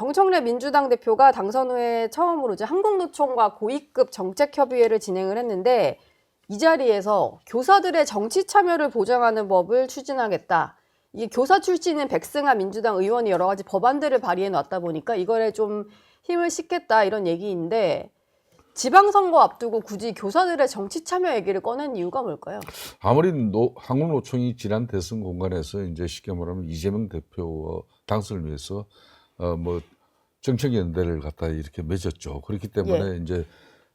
정청래 민주당 대표가 당선 후에 처음으로 이제 한국노총과 고위급 정책협의회를 진행을 했는데 이 자리에서 교사들의 정치 참여를 보장하는 법을 추진하겠다. 이게 교사 출신인 백승아 민주당 의원이 여러 가지 법안들을 발의해 놨다 보니까 이거에 좀 힘을 싣겠다 이런 얘기인데 지방선거 앞두고 굳이 교사들의 정치 참여 얘기를 꺼낸 이유가 뭘까요? 아무리 노, 한국노총이 지난 대선 공간에서 이제 쉽게 말하면 이재명 대표 당선을 위해서 어 뭐 정책 연대를 갖다 이렇게 맺었죠. 그렇기 때문에 이제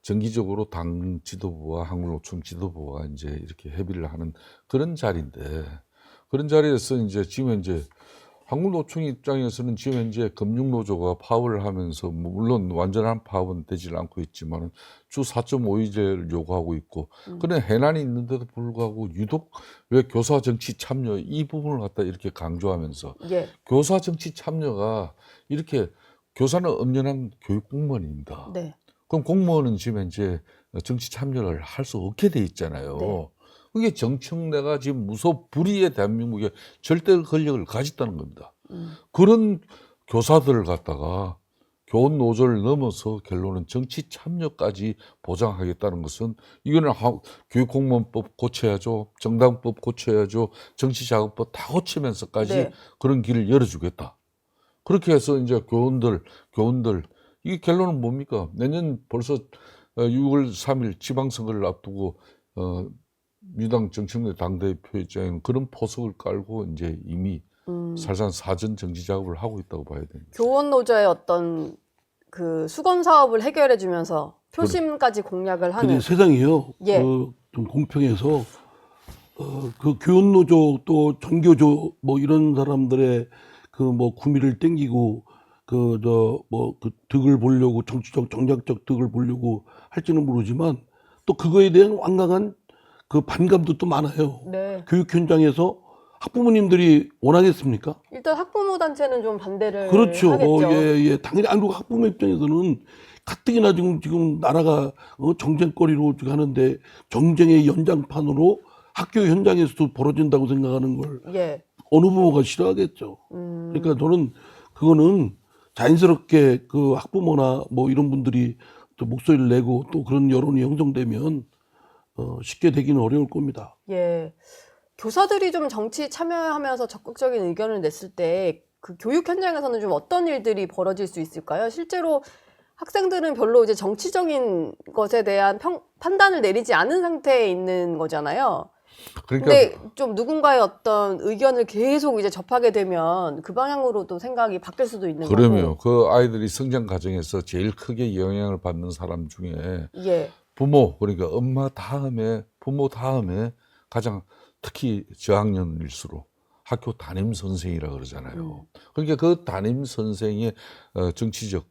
정기적으로 당 지도부와 한국노총 지도부가 이제 이렇게 협의를 하는 그런 자리인데 그런 자리에서 이제 지금 현재 한국노총 입장에서는 지금 현재 금융노조가 파업을 하면서 뭐 물론 완전한 파업은 되질 않고 있지만 주 4.5일제를 요구하고 있고 그런 해난이 있는데도 불구하고 유독 왜 교사 정치 참여 이 부분을 갖다 이렇게 강조하면서 예. 교사 정치 참여가 이렇게 교사는 엄연한 교육 공무원입니다. 네. 그럼 공무원은 지금 현재 정치 참여를 할 수 없게 돼 있잖아요. 네. 그게 정청래가 지금 무소 불위의 대한민국에 절대 권력을 가졌다는 겁니다. 음. 그런 교사들을 갖다가 교원 노조를 넘어서 결론은 정치 참여까지 보장하겠다는 것은 이거는 하- 교육공무원법 고쳐야죠, 정당법 고쳐야죠, 정치자금법 다 고치면서까지 네. 그런 길을 열어주겠다. 그렇게 해서 이제 교원들, 교원들 이 결론은 뭡니까? 내년 벌써 어, 6월 3일 지방선거를 앞두고 어, 민주당 정청래 당대표 입장에는 그런 포석을 깔고 이제 이미 음. 살산 사전 정치 작업을 하고 있다고 봐야 됩니다. 교원 노조의 어떤 그 수건 사업을 해결해 주면서 표심까지 공략을 하는 근데 세상이요. 예. 그, 좀 공평해서 어, 그 교원 노조 또 전교조 뭐 이런 사람들의 그 뭐 구미를 땡기고 그 저 뭐 그 득을 보려고 정치적 정략적 득을 보려고 할지는 모르지만 또 그거에 대한 완강한 그 반감도 또 많아요. 네. 교육 현장에서 학부모님들이 원하겠습니까? 일단 학부모 단체는 좀 반대를 그렇죠. 하겠죠. 어, 예, 예. 당연히 한국 학부모 입장에서는 가뜩이나 지금 지금 나라가 어, 정쟁거리로 지금 하는데 정쟁의 연장판으로 학교 현장에서도 벌어진다고 생각하는 걸 예. 어느 부모가 싫어하겠죠. 음. 그러니까 저는 그거는 자연스럽게 그 학부모나 뭐 이런 분들이 또 목소리를 내고 또 그런 여론이 형성되면 어, 쉽게 되기는 어려울 겁니다. 예. 교사들이 좀 정치 참여하면서 적극적인 의견을 냈을 때 그 교육 현장에서는 좀 어떤 일들이 벌어질 수 있을까요? 실제로 학생들은 별로 이제 정치적인 것에 대한 평, 판단을 내리지 않은 상태에 있는 거잖아요. 그러니까 근데 좀 누군가의 어떤 의견을 계속 이제 접하게 되면 그 방향으로도 생각이 바뀔 수도 있는 그러면 거고. 그 아이들이 성장 과정에서 제일 크게 영향을 받는 사람 중에 예. 부모 그러니까 엄마 다음에 부모 다음에 가장 특히 저학년일수록 학교 담임 선생이라 그러잖아요. 그러니까 그 담임 선생의 어, 정치적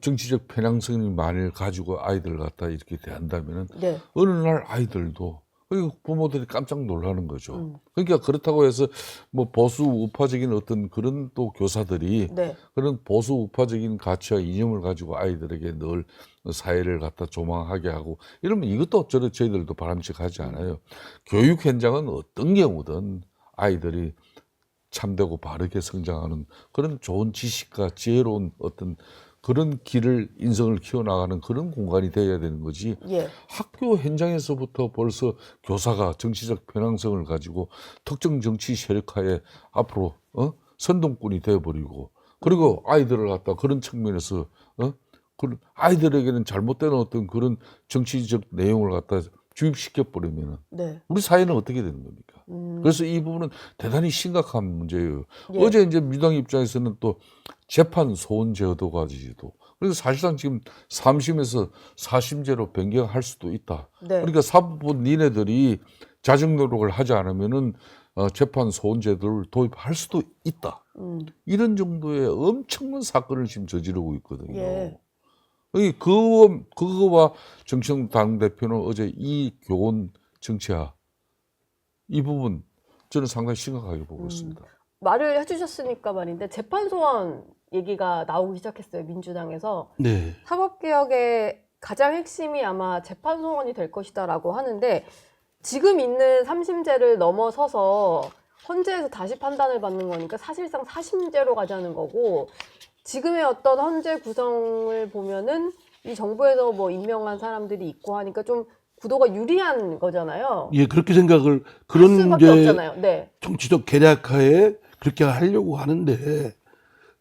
정치적 편향성이 만일 가지고 아이들을 갖다 이렇게 대한다면은 네. 어느 날 아이들도 그리고 부모들이 깜짝 놀라는 거죠. 음. 그러니까 그렇다고 해서 뭐 보수 우파적인 어떤 그런 또 교사들이 네. 그런 보수 우파적인 가치와 이념을 가지고 아이들에게 늘 사회를 갖다 조망하게 하고 이러면 이것도 저희 저희들도 바람직하지 않아요. 교육 현장은 어떤 경우든 아이들이 참되고 바르게 성장하는 그런 좋은 지식과 지혜로운 어떤 그런 길을 인성을 키워나가는 그런 공간이 되어야 되는 거지. 예. 학교 현장에서부터 벌써 교사가 정치적 편향성을 가지고 특정 정치 세력화에 앞으로 어? 선동꾼이 되어버리고 그리고 아이들을 갖다 그런 측면에서 어? 그런 아이들에게는 잘못된 어떤 그런 정치적 내용을 갖다 주입시켜 버리면은 네. 우리 사회는 어떻게 되는 겁니까? 음. 그래서 이 부분은 대단히 심각한 문제예요. 예. 어제 이제 민주당 입장에서는 또 재판 소원 제도까지도 그래서 사실상 지금 3심에서 4심제로 변경할 수도 있다. 네. 그러니까 사법부 니네들이 자정 노력을 하지 않으면은 어, 재판 소원 제도를 도입할 수도 있다. 음. 이런 정도의 엄청난 사건을 지금 저지르고 있거든요. 예. 이 그거 그거와 정청 당 대표는 어제 이 교원 정치화 이 부분 저는 상당히 심각하게 보고 음. 있습니다. 말을 해주셨으니까 말인데 재판 소원 얘기가 나오기 시작했어요 민주당에서 네. 사법개혁의 가장 핵심이 아마 재판 소원이 될 것이다라고 하는데 지금 있는 삼심제를 넘어서서 헌재에서 다시 판단을 받는 거니까 사실상 사심제로 가자는 거고 지금의 어떤 헌재 구성을 보면은 이 정부에서 뭐 임명한 사람들이 있고 하니까 좀 구도가 유리한 거잖아요. 예, 그렇게 생각을 할 그런 이제 없잖아요. 네. 정치적 계략하에 그렇게 하려고 하는데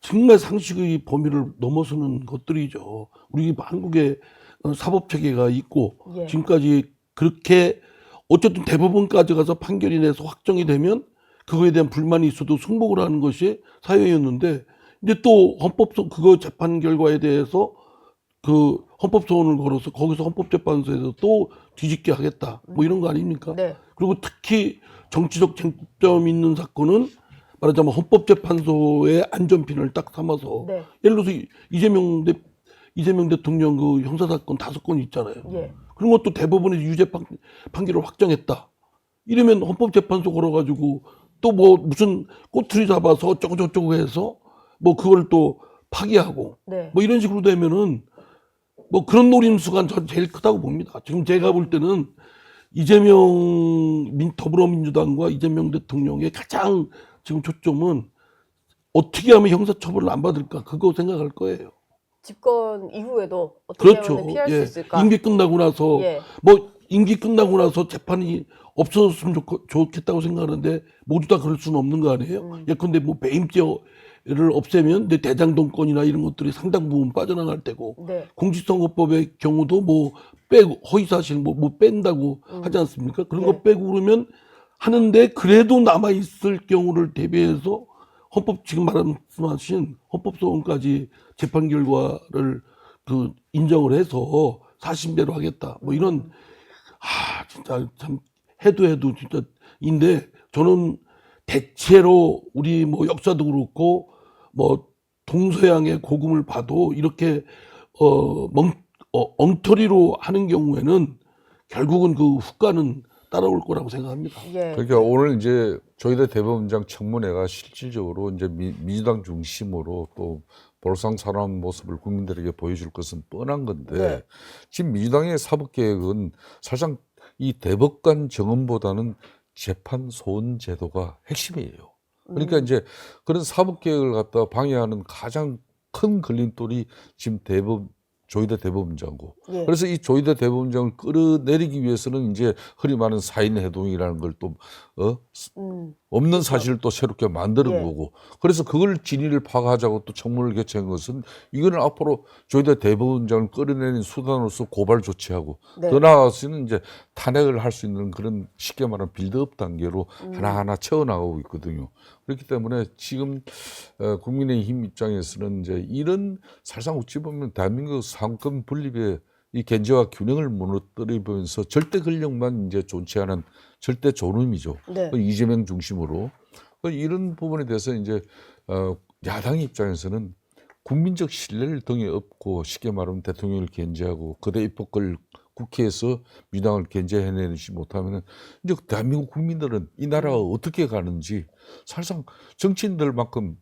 정말 상식의 범위를 넘어서는 것들이죠. 우리 한국에 어, 사법 체계가 있고 예. 지금까지 그렇게 어쨌든 대법원까지 가서 판결이 내서 확정이 되면 그거에 대한 불만이 있어도 승복을 하는 것이 사회였는데 이제 또 헌법소 그거 재판 결과에 대해서 그 헌법 소원을 걸어서 거기서 헌법재판소에서 또 뒤집게 하겠다 뭐 이런 거 아닙니까? 네. 그리고 특히 정치적 쟁점 있는 사건은 말하자면 헌법재판소의 안전핀을 딱 삼아서 네. 예를 들어서 이- 이재명 대 이재명 대통령 그 형사 사건 다섯 건 있잖아요. 예. 그런 것도 대법원에서 유죄 판, 판결을 확정했다. 이러면 헌법재판소 걸어가지고 또 뭐 무슨 꼬투리 잡아서 어쩌고 저쩌고 해서 뭐 그걸 또 파기하고 네. 뭐 이런 식으로 되면은 뭐 그런 노림수가 전 제일 크다고 봅니다. 지금 제가 볼 때는 이재명 민, 더불어민주당과 이재명 대통령의 가장 지금 초점은 어떻게 하면 형사처벌을 안 받을까 그거 생각할 거예요. 집권 이후에도 어떻게 그렇죠. 하면 피할 예. 수 있을까? 임기 끝나고 나서 예. 뭐 임기 끝나고 나서 재판이 없어졌으면 좋, 좋겠다고 생각하는데 모두 다 그럴 수는 없는 거 아니에요? 음. 예컨대 뭐 배임죄를 없애면 내 대장동권이나 이런 것들이 상당 부분 빠져나갈 테고 네. 공직선거법의 경우도 뭐 빼고 허위사실 뭐, 뭐 뺀다고 음. 하지 않습니까? 그런 예. 거 빼고 그러면 하는데 그래도 남아 있을 경우를 대비해서 헌법 지금 말씀하신 헌법소원까지 재판 결과를 그 인정을 해서 사심대로 하겠다. 뭐 이런 아 진짜 참 해도 해도 진짜 인데 저는 대체로 우리 뭐 역사도 그렇고 뭐 동서양의 고금을 봐도 이렇게 어, 멍, 어, 엉터리로 하는 경우에는 결국은 그 후과는 따라올 거라고 생각합니다. 예. 그러니까 오늘 이제 조희대 대법원장 청문회가 실질적으로 이제 미, 민주당 중심으로 또 볼상사나운 모습을 국민들에게 보여줄 것은 뻔한 건데 네. 지금 민주당의 사법개혁은 사실상 이 대법관 정원보다는 재판 소원 제도가 핵심이에요. 그러니까 음. 이제 그런 사법개혁을 갖다 방해하는 가장 큰 걸림돌이 지금 대법 조희대 대법원장고 예. 그래서 이 조희대 대법원장을 끌어내리기 위해서는 이제 흔히 말하는 사인 해동이라는 걸또 어? 음. 없는 사실을 또 새롭게 만드는 예. 거고 그래서 그걸 진위를 파악하자고 또 청문을 개최한 것은 이거는 앞으로 조희대 대법원장을 끌어내는 수단으로서 고발 조치하고 네. 더 나아가서는 이제 탄핵을 할 수 있는 그런 쉽게 말하면 빌드업 단계로 음. 하나하나 채워나가고 있거든요. 그렇기 때문에 지금 어, 국민의힘 입장에서는 이제 이런 사실상 어찌 보면 대한민국 상권 분립의 이 견제와 균형을 무너뜨리면서 절대 권력만 이제 존치하는 절대 존엄이죠. 네. 그 이재명 중심으로 그 이런 부분에 대해서 이제 어, 야당 입장에서는 국민적 신뢰를 등에 업고 쉽게 말하면 대통령을 견제하고 거대 입법을 국회에서 민당을 견제해내지 못하면은 이제 대한민국 국민들은 이 나라가 어떻게 가는지 사실상 정치인들만큼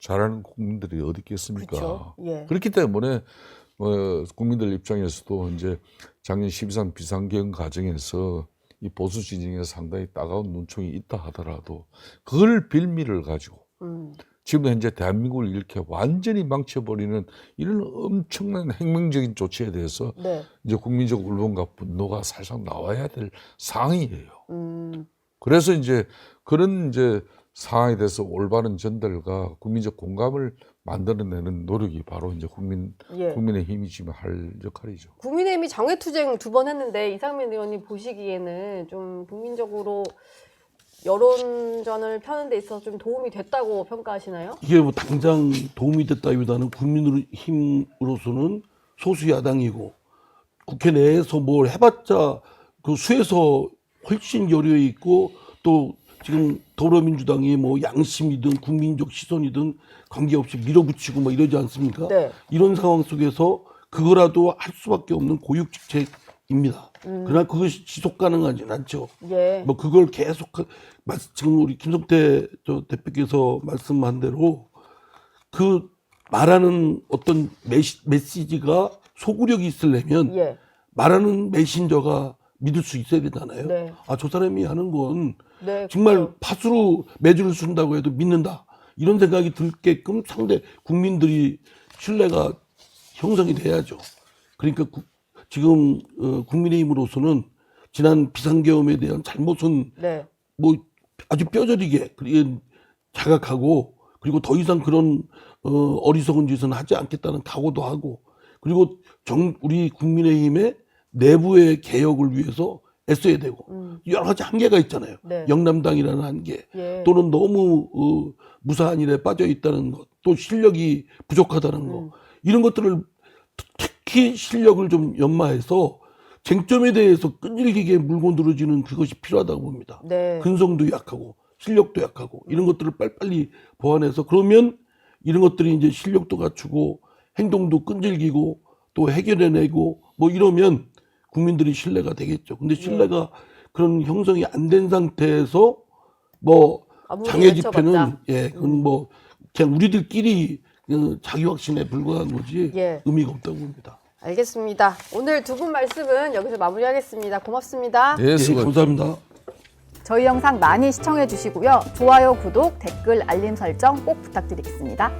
잘하는 국민들이 어디 있겠습니까? 그렇죠. 예. 그렇기 때문에 어, 국민들 입장에서도 이제 작년 12.3 비상경 과정에서 이 보수 진영에 상당히 따가운 눈총이 있다 하더라도 그걸 빌미를 가지고 음. 지금 현재 대한민국을 이렇게 완전히 망쳐버리는 이런 엄청난 혁명적인 조치에 대해서 네. 이제 국민적 울분과 분노가 사실상 나와야 될 상황이에요. 음. 그래서 이제 그런 이제 상황에 대해서 올바른 전달과 국민적 공감을 만들어내는 노력이 바로 이제 국민 예. 국민의 힘이 지금 할 역할이죠. 국민의힘이 장외투쟁 두 번 했는데 이상민 의원님 보시기에는 좀 국민적으로 여론전을 펴는 데 있어서 좀 도움이 됐다고 평가하시나요? 이게 뭐 당장 도움이 됐다기보다는 국민의힘으로서는 소수 야당이고 국회 내에서 뭘 해봤자 그 수에서 훨씬 여려 있고 또 지금 더불어민주당이 뭐 양심이든 국민적 시선이든 관계없이 밀어붙이고 뭐 이러지 않습니까? 네. 이런 상황 속에서 그거라도 할 수밖에 없는 고육직책입니다. 음. 그러나 그것이 지속 가능하지는 않죠. 예. 뭐 그걸 계속 지금 우리 김성태 저 대표께서 말씀한 대로 그 말하는 어떤 메시, 메시지가 소구력이 있으려면 예. 말하는 메신저가 믿을 수 있어야 되잖아요. 네. 아 저 사람이 하는 건 네. 정말 그렇죠. 팥으로 매주를 쓴다고 해도 믿는다. 이런 생각이 들게끔 상대 국민들이 신뢰가 형성이 돼야죠. 그러니까 구- 지금 어, 국민의힘으로서는 지난 비상계엄에 대한 잘못은 네. 뭐 아주 뼈저리게 자각하고 그리고 더 이상 그런 어, 어리석은 짓은 하지 않겠다는 각오도 하고 그리고 정 우리 국민의힘의 내부의 개혁을 위해서 애써야 되고 음. 여러 가지 한계가 있잖아요. 네. 영남당이라는 한계 예. 또는 너무 어, 무사한 일에 빠져 있다는 것, 또 실력이 부족하다는 것 음. 이런 것들을 특히 실력을 좀 연마해서 쟁점에 대해서 끈질기게 물고 늘어지는 그것이 필요하다고 봅니다. 네. 근성도 약하고 실력도 약하고 이런 것들을 빨리빨리 보완해서 그러면 이런 것들이 이제 실력도 갖추고 행동도 끈질기고 또 해결해내고 뭐 이러면 국민들이 신뢰가 되겠죠. 근데 신뢰가 그런 형성이 안 된 상태에서 뭐 장애 집회는. 예, 그건 뭐 그냥 우리들끼리 그 자기 확신에 불과한 거지 예. 의미가 없다고 봅니다. 알겠습니다. 오늘 두 분 말씀은 여기서 마무리하겠습니다. 고맙습니다. 예, 예, 수고. 감사합니다. 저희 영상 많이 시청해 주시고요. 좋아요, 구독, 댓글, 알림 설정 꼭 부탁드리겠습니다.